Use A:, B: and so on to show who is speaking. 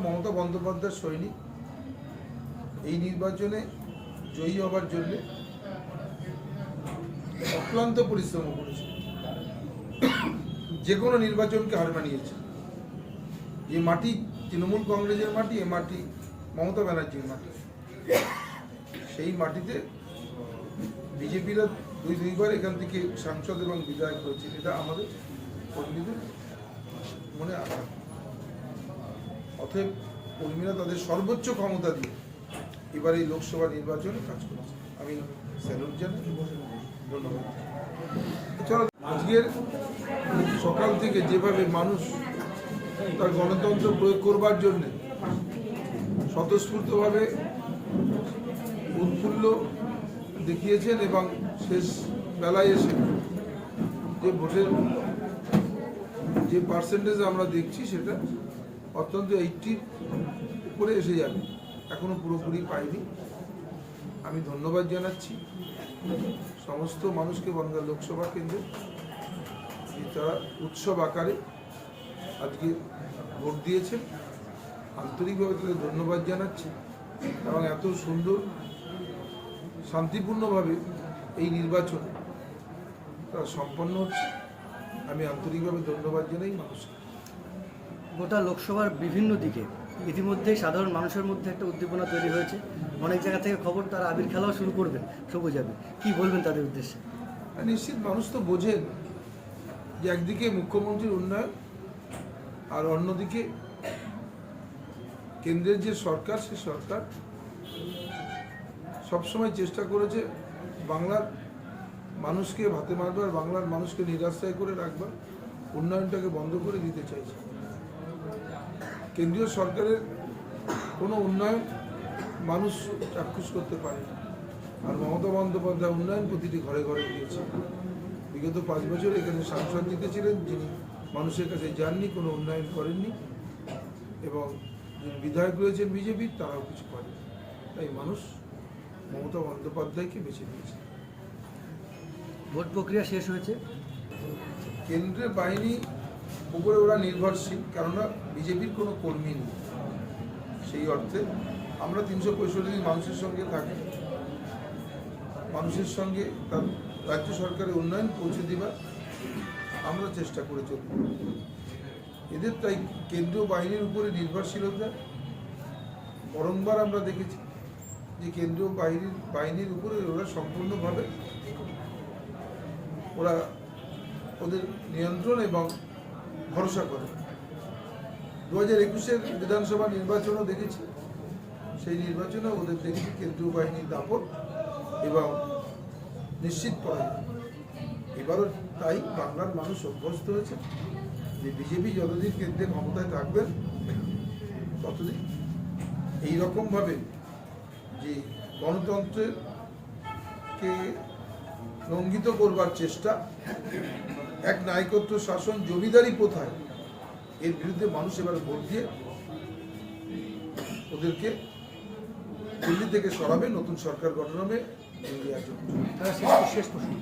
A: মমতা বন্দ্যোপাধ্যায়ের সৈনিক। এই নির্বাচনে জয়ী হবার জন্য অক্লান্ত পরিশ্রম করেছে। যে কোনো নির্বাচনকে হার মানিয়েছে। যে মাটি তৃণমূল কংগ্রেসের মাটি, এ মাটি মমতা ব্যানার্জির মাটি। সেই মাটিতে বিজেপিরা দুই দুইবার এখান থেকে সাংসদ এবং বিধায়ক হয়েছে, এটা আমাদের কর্মীদের মনে আঘাত অতএব কর্মীরা তাদের সর্বোচ্চ ক্ষমতা দিয়ে এবার এই লোকসভা নির্বাচনে কাজ করেছে। আমি স্যালুট জানাই। ধন্যবাদ। এছাড়া আজকের সকাল থেকে যেভাবে মানুষ তার গণতন্ত্র প্রয়োগ করবার জন্যে স্বতঃস্ফূর্তভাবে উৎফুল্ল দেখিয়েছেন এবং শেষ বেলায় এসে যে ভোটের যে পার্সেন্টেজ আমরা দেখছি সেটা অত্যন্ত এইটটির উপরে এসে যাবে। এখনও পুরোপুরি পাইনি। আমি ধন্যবাদ জানাচ্ছি। সমস্ত মানুষকে বনগাঁ লোকসভা কেন্দ্রে যে তারা উৎসব আকারে আজকে ভোট দিয়েছেন আন্তরিকভাবে তাদের ধন্যবাদ জানাচ্ছি এবং এত সুন্দর, শান্তিপূর্ণভাবে এই নির্বাচন তারা সম্পন্ন হচ্ছে। আমি আন্তরিকভাবে ধন্যবাদ জানাই মানুষকে।
B: গোটা লোকসভার বিভিন্ন দিকে ইতিমধ্যেই সাধারণ মানুষের মধ্যে একটা উদ্দীপনা তৈরি হয়েছে। অনেক জায়গা থেকে খবর, তারা আবির খেলাও শুরু করবেন, সবুজ আবির। কি বলবেন তাদের উদ্দেশ্যে?
A: নিশ্চিত মানুষ তো বোঝেন যে একদিকে মুখ্যমন্ত্রীর উন্নয়ন, আর অন্যদিকে কেন্দ্রের যে সরকার, সে সরকার সবসময় চেষ্টা করেছে বাংলার মানুষকে, ভাতে মারবার, বাংলার মানুষকে নিরাশ্রয় করে রাখবার, উন্নয়নটাকে বন্ধ করে দিতে চাইছে। কেন্দ্রীয় সরকারের কোনো উন্নয়ন মানুষ চাক্ষুষ করতে পারে আর মমতা বন্দ্যোপাধ্যায় উন্নয়ন প্রতিটি ঘরে ঘরে দিয়েছে বিগত পাঁচ বছর এখানে সাংসদ জিতেছিলেন যিনি মানুষের কাছে যাননি কোনো উন্নয়ন করেননি এবং যিনি বিধায়ক রয়েছেন বিজেপির তারাও কিছু করেন। তাই মানুষ মমতা বন্দ্যোপাধ্যায়কে বেছে নিয়েছে।
B: ভোট প্রক্রিয়া শেষ হয়েছে?
A: কেন্দ্রের বাহিনী উপরে ওরা নির্ভরশীল, কেননা বিজেপির কোনো কর্মী নেই। সেই অর্থে আমরা তিনশো পঁয়ষট্টি দিন মানুষের সঙ্গে থাকি। মানুষের সঙ্গে তার রাজ্য সরকারের উন্নয়ন পৌঁছে দেবার আমরা চেষ্টা করে চলব এদের তাই কেন্দ্রীয় বাহিনীর উপরে নির্ভরশীলতা। বরংবার আমরা দেখেছি যে কেন্দ্রীয় বাহিনীর বাহিনীর উপরে ওরা সম্পূর্ণভাবে ওরা ওদের নিয়ন্ত্রণ এবং ভরসা করে। দু হাজার একুশের বিধানসভা নির্বাচনও দেখেছি। সেই নির্বাচনে ওদের দেখেছি কেন্দ্রীয় বাহিনীর দাপট এবং নিশ্চিত করা এবারও তাই বাংলার মানুষ অভ্যস্ত হয়েছে যে বিজেপি যতদিন কেন্দ্রে ক্ষমতায় থাকবেন ততদিন এইরকমভাবে যে গণতন্ত্রের কে লঙ্ঘিত করবার চেষ্টা এক নায়কত্ব শাসন জমিদারি কোথায় এর বিরুদ্ধে মানুষ এবার ভোট দিয়ে ওদেরকে দিল্লি থেকে সরাবে, নতুন সরকার গঠন হবে
B: শেষ প্রশ্ন।